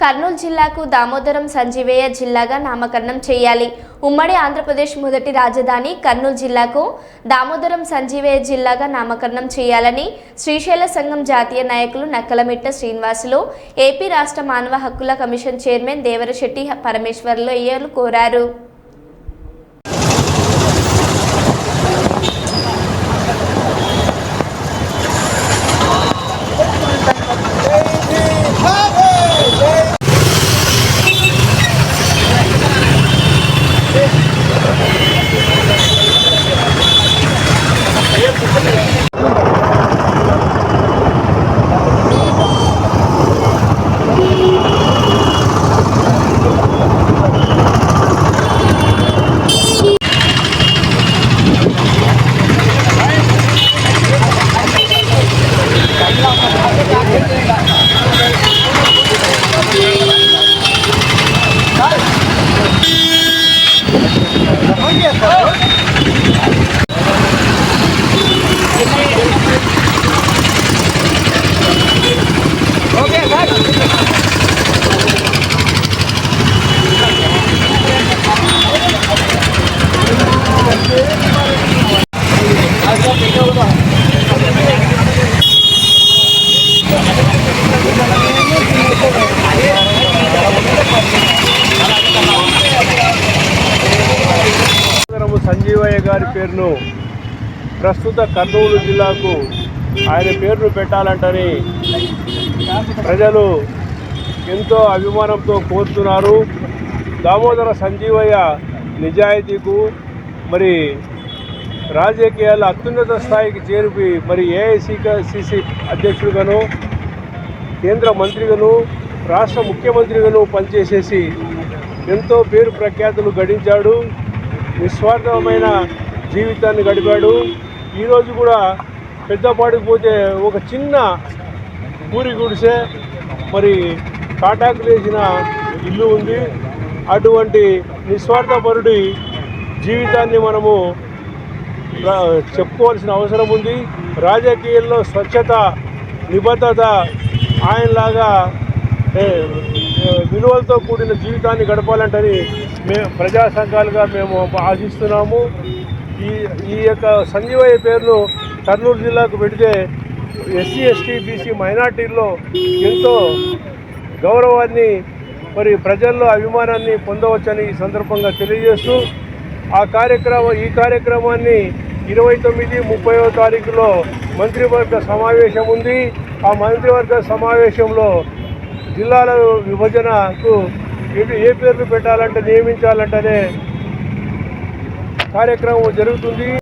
కర్నూలు జిల్లాకు దామోదరం సంజీవయ్య జిల్లాగా నామకరణం చేయాలి. ఉమ్మడి ఆంధ్రప్రదేశ్ మొదటి రాజధాని కర్నూలు జిల్లాకు దామోదరం సంజీవయ్య జిల్లాగా నామకరణం చేయాలని శ్రీశైల సంఘం జాతీయ నాయకులు నక్కలమిట్ట శ్రీనివాసులు ఏపీ రాష్ట్ర మానవ హక్కుల కమిషన్ చైర్మన్ దేవరశెట్టి పరమేశ్వర్లు అయ్యలు కోరారు. Okay, you. సంజీవయ్య గారి పేరును ప్రస్తుత కర్నూలు జిల్లాకు ఆయన పేరును పెట్టాలంటని ప్రజలు ఎంతో అభిమానంతో కోరుతున్నారు. దామోదర సంజీవయ్య నిజాయితీకు మరి రాజకీయాల అత్యున్నత స్థాయికి చేరిపి మరి ఏఐసిసిసి అధ్యక్షుడుగాను కేంద్ర మంత్రిగాను రాష్ట్ర ముఖ్యమంత్రిగాను పనిచేసేసి ఎంతో పేరు ప్రఖ్యాతులు గడించాడు. నిస్వార్థమైన జీవితాన్ని గడిపాడు. ఈరోజు కూడా పెద్దపాటికి పోతే ఒక చిన్న పూరి గుడిసే మరి కాటాకు వేసిన ఇల్లు ఉంది. అటువంటి నిస్వార్థపరుడి జీవితాన్ని మనము చెప్పుకోవాల్సిన అవసరం ఉంది. రాజకీయాల్లో స్వచ్ఛత నిబద్ధత ఆయనలాగా విలువలతో కూడిన జీవితాన్ని గడపాలంటని మేము ప్రజా సంఘాలుగా మేము ఆశిస్తున్నాము. ఈ ఈ యొక్క సంజీవయ్య పేరును కర్నూలు జిల్లాకు పెడితే ఎస్సీ ఎస్టీ బీసీ మైనార్టీల్లో ఎంతో గౌరవాన్ని మరి ప్రజల్లో అభిమానాన్ని పొందవచ్చని ఈ సందర్భంగా తెలియజేస్తూ ఆ కార్యక్రమం ఈ కార్యక్రమాన్ని ఇరవై తొమ్మిది ముప్పైవ తారీఖులో మంత్రివర్గ సమావేశం ఉంది. ఆ మంత్రివర్గ సమావేశంలో జిల్లాల విభజనకు ఏ- ఏ పేర్లు పెట్టాలంటే నియమించాలంటేనే కార్యక్రమం జరుగుతుంది.